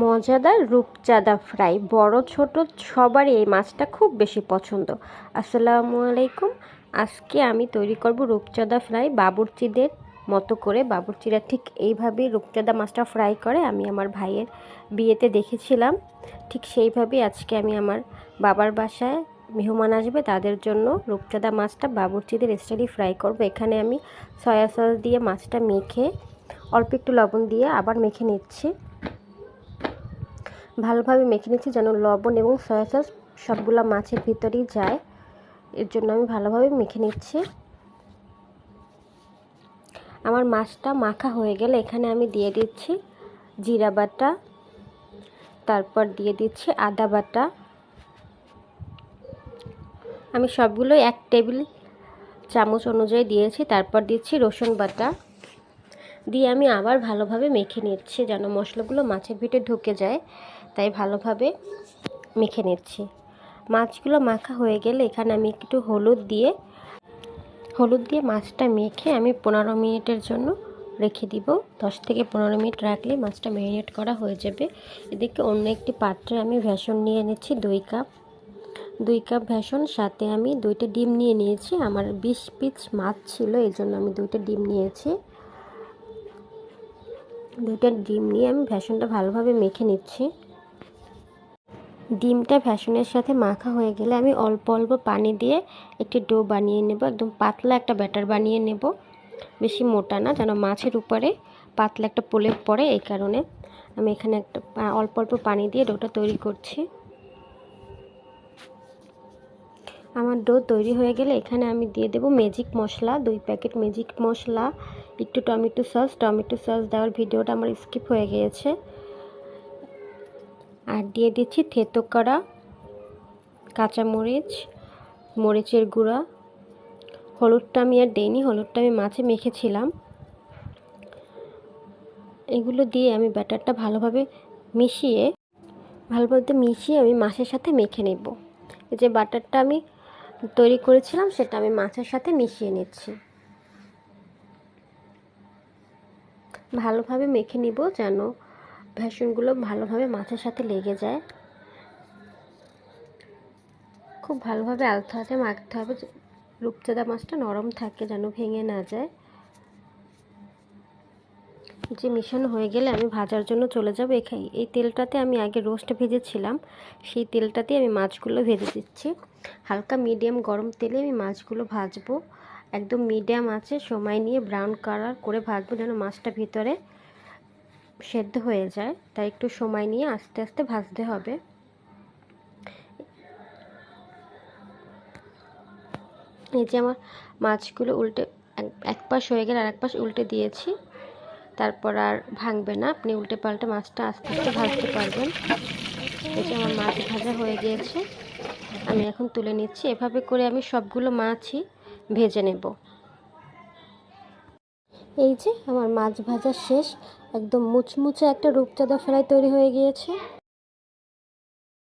মজাদার রূপচাঁদা ফ্রাই। বড়, ছোট, সবারই এই মাছটা খুব বেশি পছন্দ। আসসালামু আলাইকুম। আজকে আমি তৈরি করব রূপচাঁদা ফ্রাই। বাবুর্চিদের মতো করে বাবুর্চিরা ঠিক এইভাবেই রূপচাঁদা মাছটা ফ্রাই করে। আমি আমার ভাইয়ের বিয়েতে দেখেছিলাম। ঠিক সেইভাবেই আজকে আমি আমার বাবার বাসায় মেহমান আসবে। তাদের জন্য রূপচাঁদা মাছটা বাবুর্চিদের স্টাইলি ফ্রাই করব। এখানে আমি সয়া সস দিয়ে মাছটা মেখে অল্প একটু লবণ দিয়ে আবার মেখে নিচ্ছি। ভালোভাবে মেখে নিচ্ছি যেন লবণ এবং সয়া সস সবগুলো মাছের ভিতরেই যায়। এর জন্য আমি ভালোভাবে মেখে নিচ্ছি। আমার মাছটা মাখা হয়ে গেলে এখানে আমি দিয়ে দিচ্ছি জিরা বাটা, তারপর দিয়ে দিচ্ছি আদা বাটা। আমি সবগুলো এক টেবিল চামচ অনুযায়ী দিয়েছি, তারপর দিচ্ছি রসুন বাটা। দিয়ে আমি আবার ভালোভাবে মেখে নিচ্ছি যেন মশলাগুলো মাছের ভিতরে ঢুকে যায়। তাই ভালোভাবে মেখে নিচ্ছি। মাছগুলো মাখা হয়ে গেলে এখানে আমি একটু হলুদ দিয়ে হলুদ দিয়ে মাছটা মেখে আমি পনেরো মিনিটের জন্য রেখে দিব। দশ থেকে পনেরো মিনিট রাখলে মাছটা ম্যারিনেট করা হয়ে যাবে। এদিকে অন্য একটি পাত্রে আমি ভেসন নিয়ে নিচ্ছি দুই কাপ। দুই কাপ ভেসন সাথে আমি দুইটা ডিম নিয়ে নিয়েছি। আমার বিশ পিস মাছ ছিল এই জন্য আমি দুইটা ডিম নিয়েছি। দুইটা ডিম নিয়ে আমি ভ্যাসনটা ভালোভাবে মেখে নিচ্ছি। ডিমটা ভ্যাসনের সাথে মাখা হয়ে গেলে আমি অল্প অল্প পানি দিয়ে একটি ডো বানিয়ে নেব, একদম পাতলা একটা ব্যাটার বানিয়ে নেব। বেশি মোটা না, যেন মাছের উপরে পাতলা একটা প্রলেপ পড়ে এই কারণে। আমি এখানে একটা অল্প অল্প পানি দিয়ে ডোটা তৈরি করছি। আমার ডো তৈরি হয়ে গেলে এখানে আমি দিয়ে দেব ম্যাজিক মশলা, দুই প্যাকেট ম্যাজিক মশলা, একটু টমেটো সস টমেটো সস দেওয়ার ভিডিওটা আমার স্কিপ হয়ে গিয়েছে। আর দিয়ে দিচ্ছি থেতো করা কাঁচামরিচ, মরিচের গুঁড়া। হলুদটা আমি আর দেইনি, হলুদটা আমি মাছে মেখেছিলাম। এগুলো দিয়ে আমি ব্যাটারটা ভালোভাবে মিশিয়ে ভালোভাবে মিশিয়ে আমি মাছের সাথে মেখে নেব। এই যে বাটারটা আমি তৈরি করেছিলাম, সেটা আমি মাছের সাথে মিশিয়ে নিচ্ছি। ভালোভাবে মেখে নিব যেন ভ্যাসনগুলো ভালোভাবে মাছের সাথে লেগে যায়। খুব ভালোভাবে আলতে হাতে মাখতে হবে, রূপচাঁদা মাছটা নরম থাকে যেন ভেঙে না যায়। যে মিশানো হয়ে গেলে আমি ভাজার জন্য চলে যাব এখানে, এই তেলটাতে আমি আগে রোস্ট ভেজেছিলাম। সেই তেলটাতে আমি মাছগুলো ভেজে দিচ্ছি। হালকা মিডিয়াম গরম তেলে আমি মাছগুলো ভাজবো। একদম মিডিয়াম আছে, সময় নিয়ে ব্রাউন কালার করে ভাজবো যেন মাছটা ভিতরে সেদ্ধ হয়ে যায়। তাই একটু সময় নিয়ে আস্তে আস্তে ভাজতে হবে। এই যে আমার মাছগুলো উল্টে এক পাশ হয়ে গেলে আর এক পাশ উল্টে দিয়েছি। তারপর আর ভাঙবে না। আপনি উল্টে পাল্টে মাছটা আস্তে আস্তে ভাজতে পারবেন। এই যে আমার মাছ ভাজা হয়ে গিয়েছে। আমি এখন তুলে নিচ্ছি। এভাবে করে আমি সবগুলো মাছই ভেজে নেব। এই যে আমার মাছ ভাজা শেষ। একদম মুচমুচে একটা রূপচাঁদা ফ্রাই তৈরি হয়ে গিয়েছে।